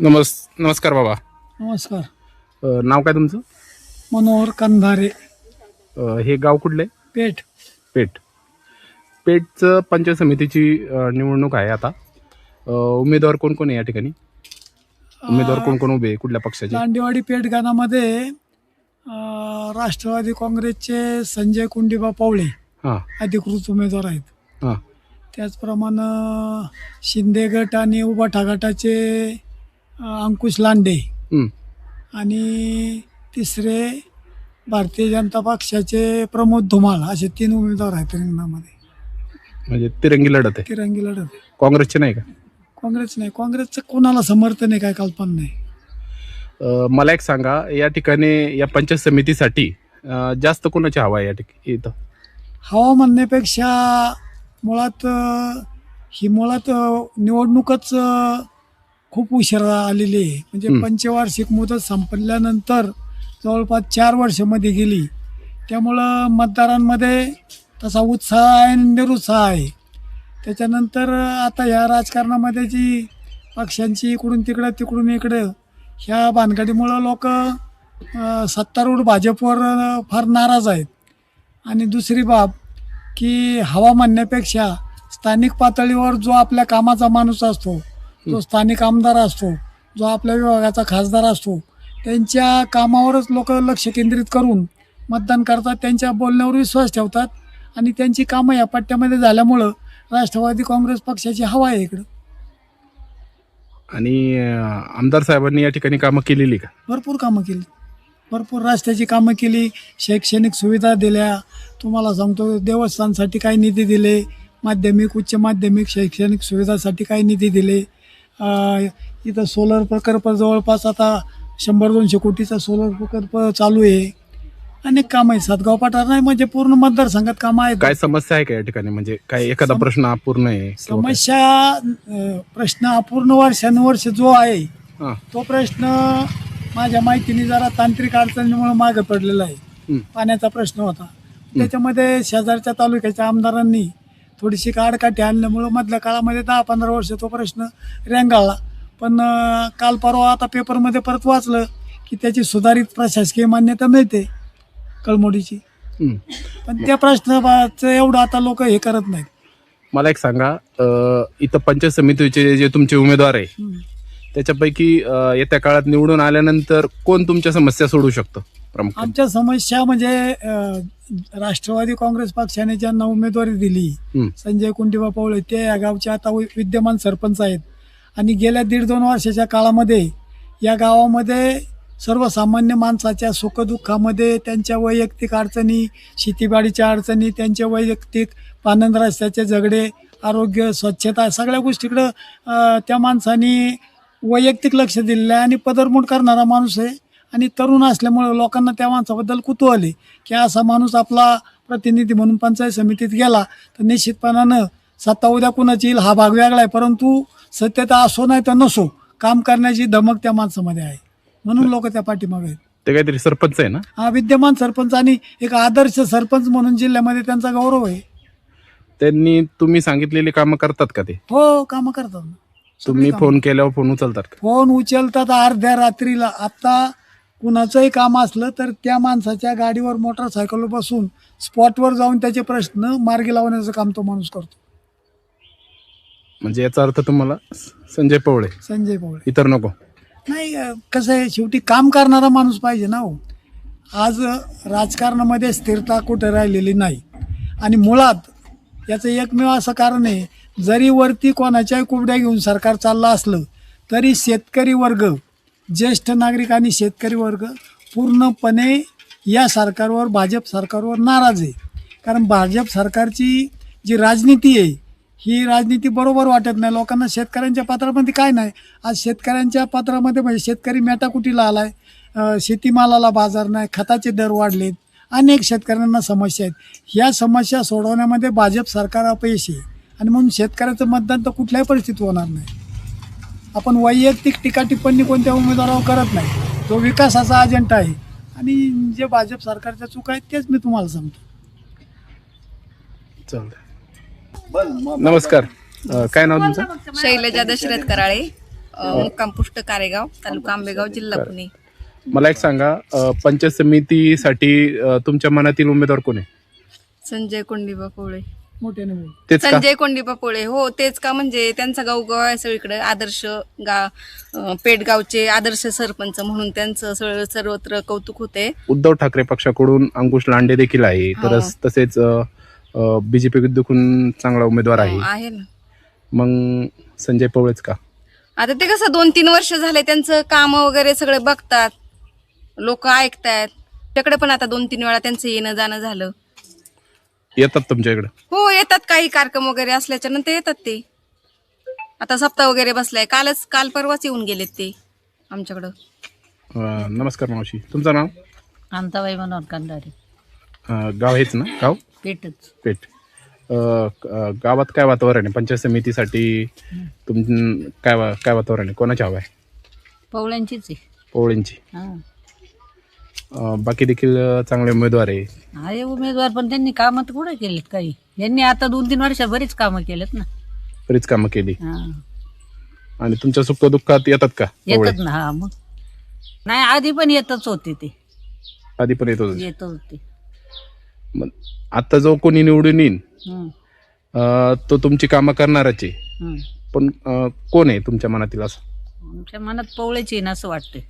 नमस् नमस्कार बाबा. नमस्कार. अ, नाव काय तुमचं? मनोहर कंधारे. अ, हे गाव कुठलं आहे? पेठ. पेठ. पेठचं पंचायत समितीची अ, निवडणूक आहे आता. अ, उमेदवार कोण कोण आहे या ठिकाणी? उमेदवार कोण कोण उभे आहे? कुठल्या पक्षाचे? लांडेवाडी पेठ गाणामध्ये अं, राष्ट्रवादी काँग्रेसचे संजय कुंडीबा पवळे हां. अधिकृत उमेदवार आहेत. हां. त्याचप्रमाणे शिंदे गट आणि उबाठा गटाचे अंकुश लांडे. हं. आणि तिसरे भारतीय जनता पक्षाचे प्रमोद धुमाळ असे तीन उमेदवार आहेत रिंगणामध्ये. म्हणजे तिरंगी लढत आहे. तिरंगी लढत आहे. काँग्रेसचे नाही का? काँग्रेस नाही. काँग्रेसचं कोणाला समर्थन आहे काय कल्पना नाही. अ, मला एक सांगा या ठिकाणी या पंचायत समितीसाठी अ, जास्त कोणाची हवा आहे या ठिकाणी इथं? हवा म्हणण्यापेक्षा मुळात ही मुळात निवडणूकच खूप उशिरा आलेली आहे. म्हणजे. पंचवार्षिक मुदत संपल्यानंतर जवळपास चार वर्षामध्ये गेली. त्यामुळं मतदारांमध्ये तसा उत्साह आहे आणि निरुत्साह आहे. त्याच्यानंतर आता ह्या राजकारणामध्ये जी पक्षांची इकडून तिकडं तिकडून इकडं ह्या भानगडीमुळं लोक सत्तारूढ भाजपवर फार नाराज आहेत. आणि दुसरी बाब की हवा म्हणण्यापेक्षा स्थानिक पातळीवर जो आपल्या कामाचा माणूस असतो जो स्थानिक आमदार असतो जो आपल्या विभागाचा खासदार असतो त्यांच्या कामावरच लोक लक्ष केंद्रित करून मतदान करतात त्यांच्या बोलण्यावर विश्वास ठेवतात आणि त्यांची कामं या पट्ट्यामध्ये झाल्यामुळं राष्ट्रवादी काँग्रेस पक्षाची हवा आहे इकडं. आणि अ, आमदार साहेबांनी या ठिकाणी कामं केलेली का? भरपूर कामं केली. भरपूर रस्त्याची कामं केली शैक्षणिक सुविधा दिल्या. तुम्हाला सांगतो देवस्थानसाठी काही निधी दिले माध्यमिक उच्च माध्यमिक शैक्षणिक सुविधासाठी काही निधी दिले. इथं सोलर प्रकल्प जवळपास आता शंभर दोनशे कोटीचा सोलर प्रकल्प चालू आहे. अनेक कामं आहेत. सातगाव पठार नाही म्हणजे पूर्ण मतदारसंघात कामं आहेत. काय समस्या आहे का या ठिकाणी? म्हणजे काय एखादा प्रश्न अपूर्ण आहे? समस्या प्रश्न अपूर्ण वर्षानुवर्ष जो आहे तो प्रश्न माझ्या माहितीने जरा तांत्रिक अडचणीमुळे मागे पडलेला आहे. पाण्याचा प्रश्न होता त्याच्यामध्ये शेजारच्या तालुक्याच्या आमदारांनी थोडीशी काडकाठी आणल्यामुळं मधल्या काळामध्ये दहा पंधरा वर्ष तो प्रश्न रेंगाळला पण काल परवा आता पेपरमध्ये परत वाचलं की त्याची सुधारित प्रशासकीय मान्यता मिळते कळमोडीची. पण त्या प्रश्नाचं एवढं आता लोक हे करत नाहीत मला एक सांगा इथं पंचायत समितीचे जे तुमचे उमेदवार आहे. त्याच्यापैकी येत्या काळात निवडून आल्यानंतर कोण तुमच्या समस्या सोडू शकतं प्रमुख आमच्या समस्या म्हणजे राष्ट्रवादी काँग्रेस पक्षाने ज्यांना उमेदवारी दिली. संजय कुंडीबा पवळे ते या गावचे आता विद्यमान सरपंच आहेत आणि गेल्या दीड दोन वर्षाच्या काळामध्ये या गावामध्ये सर्वसामान्य माणसाच्या सुखदुःखामध्ये त्यांच्या वैयक्तिक अडचणी शेतीबाडीच्या अडचणी त्यांच्या वैयक्तिक पानंद रस्त्याचे झगडे आरोग्य स्वच्छता सगळ्या गोष्टीकडं त्या माणसाने वैयक्तिक लक्ष दिलेलं आहे आणि पदरमोड करणारा माणूस आहे. आणि तरुण असल्यामुळे लोकांना त्या माणसाबद्दल कुतूहल आहे की असा माणूस आपला प्रतिनिधी म्हणून पंचायत समितीत गेला तर निश्चितपणानं सत्ता उद्या कुणाची येईल हा भाग वेगळा आहे. परंतु सत्यता असो नाही तर नसो काम करण्याची धमक त्या माणसामध्ये आहे. म्हणून लोक त्या पाठीमागे आहेत. ते काहीतरी सरपंच आहे ना? हा विद्यमान सरपंच आणि एक आदर्श सरपंच म्हणून जिल्ह्यामध्ये त्यांचा गौरव आहे. त्यांनी तुम्ही सांगितलेली कामं करतात का ते? हो कामं करतात. ना तुम्ही फोन केल्यावर फोन उचलतात फोन उचलतात अर्ध्या रात्रीला. आता कुणाचंही काम असलं तर त्या माणसाच्या गाडीवर मोटरसायकलवर बसून स्पॉटवर जाऊन त्याचे प्रश्न मार्गी लावण्याचं काम तो माणूस करतो. म्हणजे याचा अर्थ तुम्हाला संजय पवळे. संजय पवळे. इतर नको. नाही कसं आहे शेवटी काम करणारा माणूस पाहिजे ना हो. आज राजकारणामध्ये स्थिरता कुठे राहिलेली नाही. आणि मुळात याचं एकमेव असं कारण आहे जरी वरती कोणाच्याही कुबड्या घेऊन सरकार चाललं असलं तरी शेतकरी वर्ग ज्येष्ठ नागरिक आणि शेतकरी वर्ग पूर्णपणे या सरकारवर भाजप सरकारवर नाराज आहे. कारण भाजप सरकारची जी राजनीती आहे ही राजनीती बरोबर वाटत नाही. लोकांना शेतकऱ्यांच्या पात्रामध्ये काय नाही. आज शेतकऱ्यांच्या पात्रामध्ये म्हणजे शेतकरी मेटाकुटीला आला आहे शेतीमालाला बाजार नाही खताचे दर वाढलेत अनेक शेतकऱ्यांना समस्या आहेत. ह्या समस्या सोडवण्यामध्ये भाजप सरकार अपयशी आहे. आणि म्हणून शेतकऱ्याचं मतदान तर कुठल्याही परिस्थितीत होणार नाही. आपण वैयक्तिक टीका टिप्पणी कोणत्या उमेदवारावर करत नाही. तो विकासाचा अजेंडा आहे. आणि जे भाजप सरकारच्या चुका आहेत तेच मी तुम्हाला सांगतो. नमस्कार. अ, काय नाव तुमचं? शैलजा दशरथ कराळे अ, मुक्काम पुष्ट कारेगाव तालुका आंबेगाव जिल्हा पुणे. मला एक सांगा अ, पंचायत समितीसाठी अ, तुमच्या मनातील उमेदवार कोण आहे? संजय कोंडिबा पोळे मोठ्याने बोल तेच का? संजय कोंडिबा पोळे हो तेच का? म्हणजे त्यांचा गाव गाव आहे सगळीकडे. आदर्श गा अ, पेडगावचे आदर्श सरपंच म्हणून त्यांचं सर्व- सर्वत्र कौतुक होते. उद्धव ठाकरे पक्षाकडून अंकुश लांडे देखील आहे. तर हो. तसेच बीजेपी देखून चांगला उमेदवार आहे हो, आहे. ना. मग संजय पवळेच का? आता ते कसं दोन तीन वर्ष झाले त्यांचं काम वगैरे सगळे बघतात. लोक ऐकतायत. त्याकडे पण आता दोन तीन वेळा त्यांचं येणं जाणं झालं. येतात तुमच्या इकडे? हो येतात काही कार्यक्रम वगैरे असल्याच्या नंतर येतात ते. आता सप्ताह वगैरे बसलाय. कालच काल परवाच येऊन गेलेत ते आमच्याकडं. अ, नमस्कार मावशी. तुमचं नाव? कांताबाई मनोहर कंदारे अ, गाव हेच ना? गाव? पेटच पेठ. अ, क- अ, गावात काय वातावरण आहे? पंचायत समितीसाठी तुम काय वा- काय वातावरण आहे? कोणाची हवा आहे? पवळ्यांचीच आहे. पवळेंची हां. अ, बाकी देखील अ, चांगले उमेदवार आहे. आहे उमेदवार पण त्यांनी कामं तर कुठे केलीत काही? यांनी आता दोन तीन वर्ष बरीच कामं केलेत ना. बरीच कामं केली. हां. आणि तुमच्या सुख दुःखात येतात का? येतात ना हा मग. नाही आधी पण येतच होते ते. आधी पण येत होते. येत होते. मग आता जो कोणी निवडून येईन अ, तो तुमची कामं करणारच आहे. पण अ, कोण आहे तुमच्या मनातील असं? आमच्या मनात पवळ्याची आहे ना असं वाटतंय.